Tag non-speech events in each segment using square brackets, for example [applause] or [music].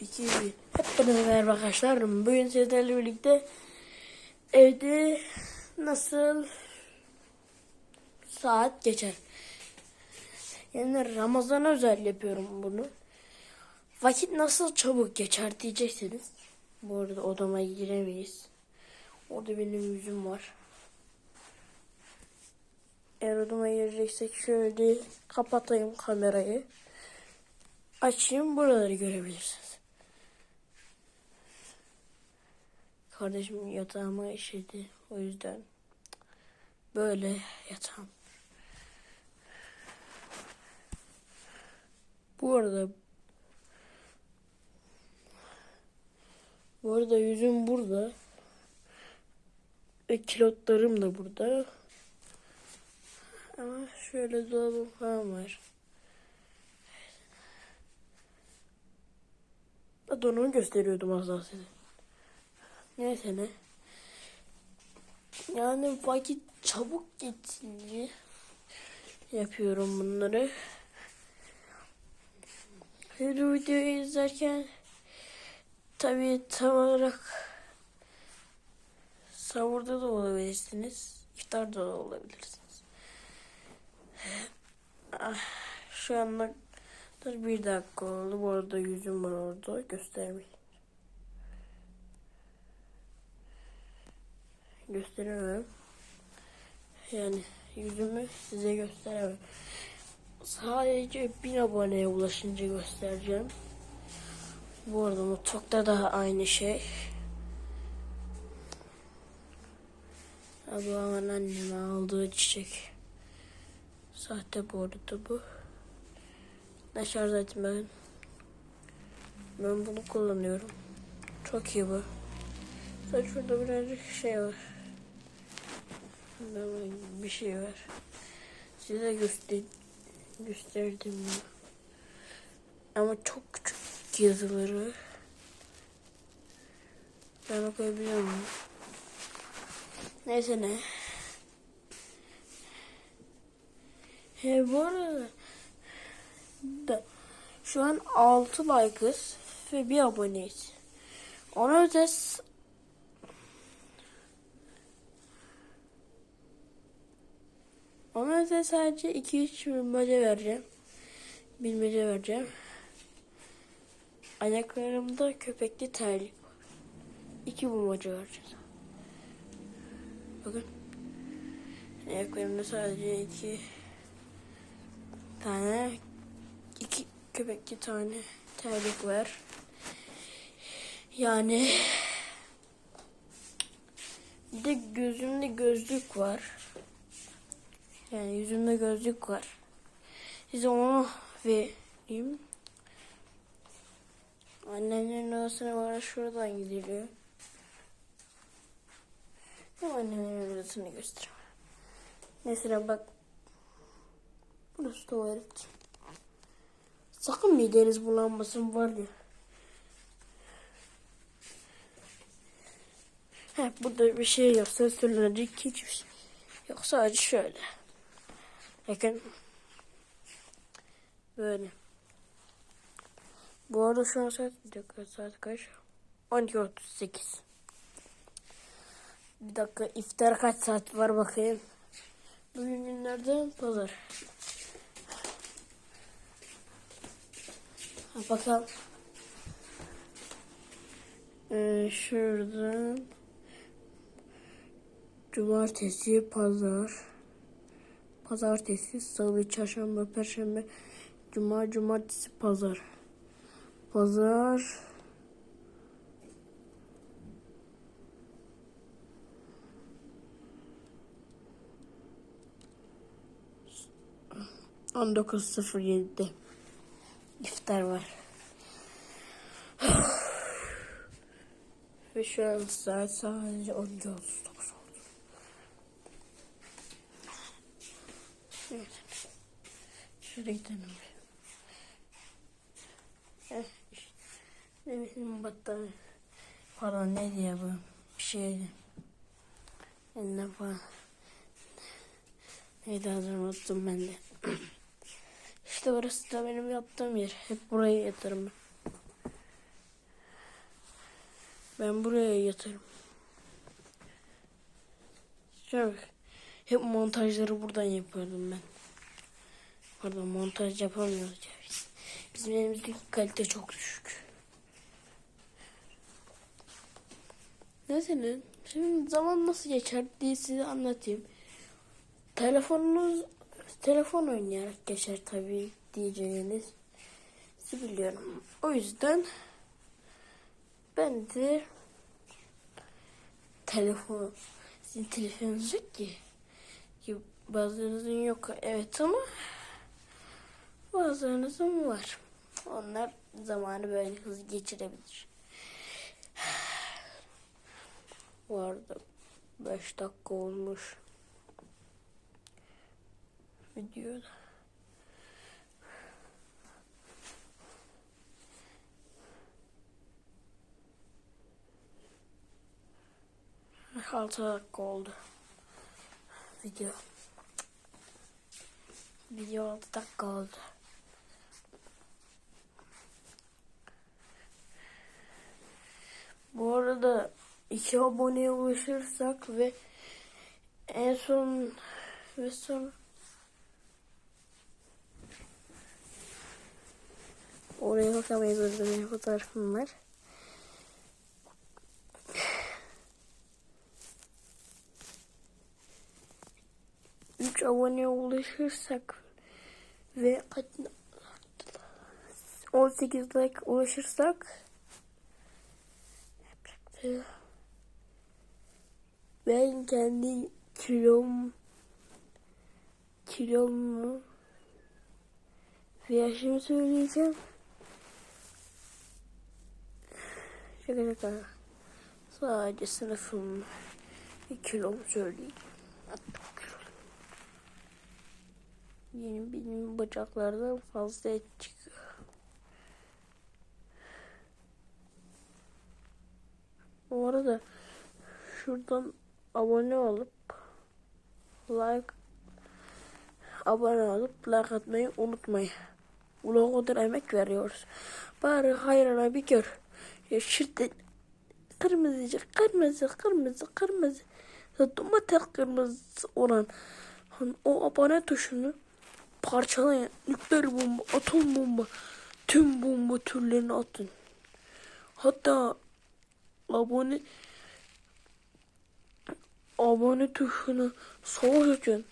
2, 1. Hepinize merhaba arkadaşlar. Bugün sizlerle birlikte evde nasıl saat geçer. Yani Ramazan özel yapıyorum bunu. Vakit nasıl çabuk geçer diyeceksiniz. Bu arada odama giremeyiz. Orada benim yüzüm var. Eğer odama gireceksek şöyle kapatayım kamerayı. Açayım buraları görebilirsiniz. Kardeşim yatağıma işedi. O yüzden böyle yatağım. Bu arada bu arada yüzüm burada. Ve kilotlarım da burada. Ama şöyle dolabım falan var. Hatta onu gösteriyordum az daha size. Neyse ne. Yani vakit çabuk geçsince yapıyorum bunları. Her videoyu izlerken tabii tam olarak savurda da olabilirsiniz. iftarda da olabilirsiniz. Ah, Şu anda bir dakika oldu. Bu arada yüzüm var orada. Göstermeyin. Gösteremem. Yani yüzümü size gösteremem. Sadece bin aboneye ulaşınca göstereceğim. Bu arada mutfakta da aynı şey. Ablamın anneme aldığı çiçek. Sahte bu arada bu. Ne şarj ettim ben. Bunu kullanıyorum. Çok iyi bu. Şurada birazcık şey var. Böyle bir şey var. Size göster gösterdim ya. Ama çok küçük yazıları. Ben okuyabiliyor muyum? Neyse ne. He bu arada da şu an 6 like'ız ve bir aboneyiz. Ona özel s- ona özel sadece 2-3 bilmece vereceğim. Bilmece vereceğim. Ayaklarımda köpekli terlik var. İki bulmaca vereceğiz. Bakın. Ayaklarımda sadece iki tane iki köpekli tane terlik var. Yani bir de gözümde gözlük var. Yani yüzümde gözlük var. Size onu vereyim. Annemlerin odasına bana şuradan gidiliyor. Hem annemlerin odasını göstereyim. Mesela bak. Burası tuvalet. Sakın mideniz bulanmasın var ya. He, burada bir şey yoksa söylenecek hiçbir şey yok. Sadece şöyle. Bakın. Böyle. Bu arada şu an saat, dakika saat kaç? 12.38. Bir dakika iftar kaç saat var bakayım. Bugün günlerden pazar. Ha, bakalım. Ee, şuradan cumartesi, pazar, pazartesi, salı, çarşamba, perşembe, cuma, cumartesi, pazar, pazar, on dokuz sıfır yedide iftar var. [sighs] Ve şu an saat sadece 12.39 Evet. Şuraya gidelim. Eh, işte. Ne bileyim battaniye. Pardon ne diye bu? Bir şeydi. Eline falan. Neydi adını unuttum ben de. [clears throat] İşte orası da benim yattığım yer. Hep buraya yatarım ben. Ben buraya yatarım. Şöyle. Hep montajları buradan yapıyordum ben. Pardon montaj yapamıyoruz ya biz. Bizim elimizdeki kalite çok düşük. Neyse şimdi zaman nasıl geçer diye size anlatayım. Telefonunuz telefon oynayarak geçer tabii diyeceğiniz. Biliyorum. O yüzden ben de telefon sizin telefonunuz yok ki. Ki bazılarınızın yok evet ama bazılarınızın var. Onlar zamanı böyle hızlı geçirebilir. [sighs] Bu arada 5 dakika olmuş. Videoda. Altı dakika oldu. Video. Video 6 dakika oldu. Bu arada iki aboneye ulaşırsak ve en son ve son oraya bakamayız orada benim fotoğrafım var. Üç aboneye ulaşırsak ve kaç 18 like ulaşırsak ben kendi kilom kilomu ve yaşımı söyleyeceğim. Şaka şaka. Sadece sınıfım ve kilomu söyleyeceğim. Yeni benim bacaklardan fazla et çıkıyor. Bu arada şuradan abone olup like abone olup like atmayı unutmayın. O kadar emek veriyoruz. Bari hayrına bir gör. Ya şirden kırmızıcı kırmızı kırmızı kırmızı domates kırmızı olan o abone tuşunu parçalayın. Nükleer bomba, atom bomba, tüm bomba türlerini atın. Hatta abone abone tuşuna savaş açın.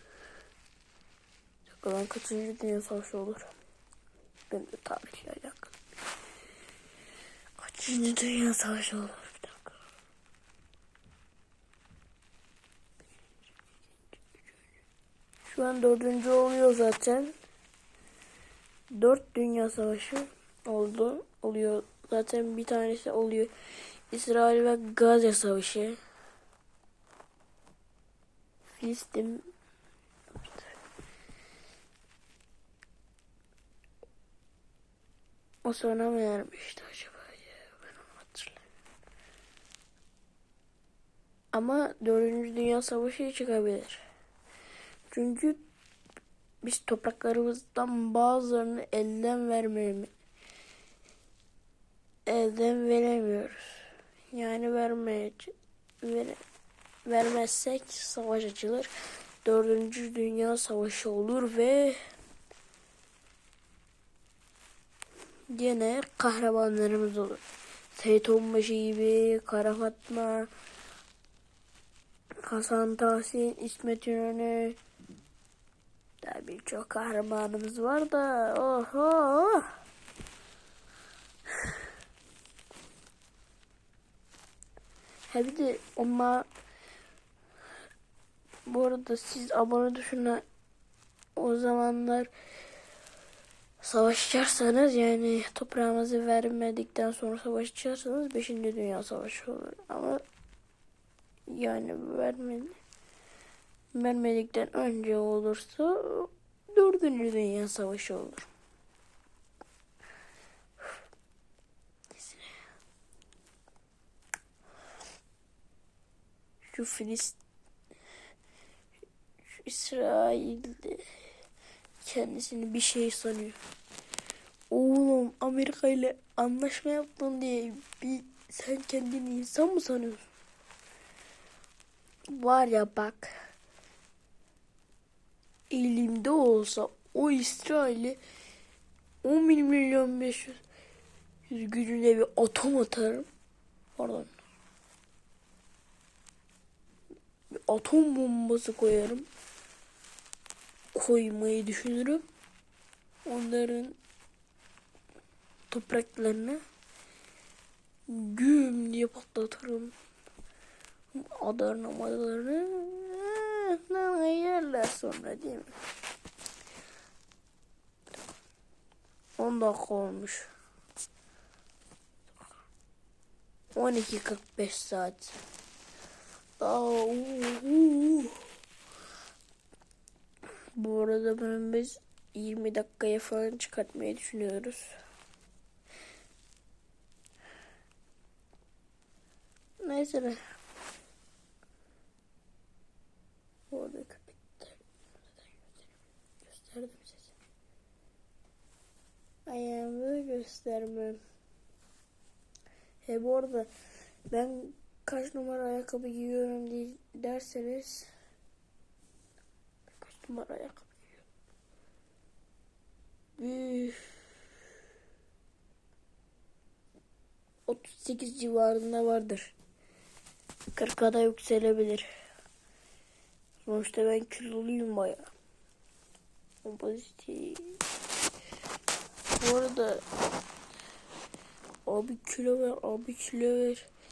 Bakalım kaçıncı dünya savaşı olur. Ben de tarihle alakalı. Kaçıncı dünya savaşı olur bir dakika. Şu an dördüncü oluyor zaten. Dört dünya savaşı oldu. Oluyor. Zaten bir tanesi oluyor. İsrail ve Gazze savaşı. Filistin O sonra mı ermişti acaba ya? Ben onu hatırlamıyorum. Ama Dördüncü Dünya Savaşı çıkabilir. Çünkü biz topraklarımızdan bazılarını elden vermemi elden veremiyoruz. Yani vermeye vere, vermezsek savaş açılır. Dördüncü Dünya Savaşı olur ve gene kahramanlarımız olur. Seyit Onbaşı gibi, Kara Fatma, Hasan Tahsin, İsmet İnönü. Daha birçok kahramanımız var da. Oho. Ha bir de ama bu arada siz abone tuşuna o zamanlar savaşacaksanız yani toprağımızı vermedikten sonra savaşacaksanız 5. Dünya Savaşı olur. Ama yani vermedi, vermedikten önce olursa 4. Dünya Savaşı olur. Şu Filistin şu İsrail'de kendisini bir şey sanıyor. Oğlum Amerika ile anlaşma yaptın diye bir Sen kendini insan mı sanıyorsun? Var ya bak. Elimde olsa o İsrail'i 11 milyon 500 gücüne bir atom atarım. Pardon. Bir atom bombası koyarım. Koymayı düşünürüm. Onların topraklarını güm diye patlatırım. Adalarını madalarını ne yerler sonra değil mi? 10 dakika olmuş. 12.45 saat. Daha uuu. Bu arada bunu biz 20 dakikaya falan çıkartmayı düşünüyoruz. Neyse ne. Bu arada köpekler gösterdim size. Göstermem. He bu arada ben kaç numara ayakkabı giyiyorum diye derseniz kaç numara ayakkabı giyiyorum? Üf. 38 civarında vardır. 40'a da yükselebilir. Sonuçta ben kiloluyum bayağı. Obezity. Bu arada abi kilo ver, abi kilo ver.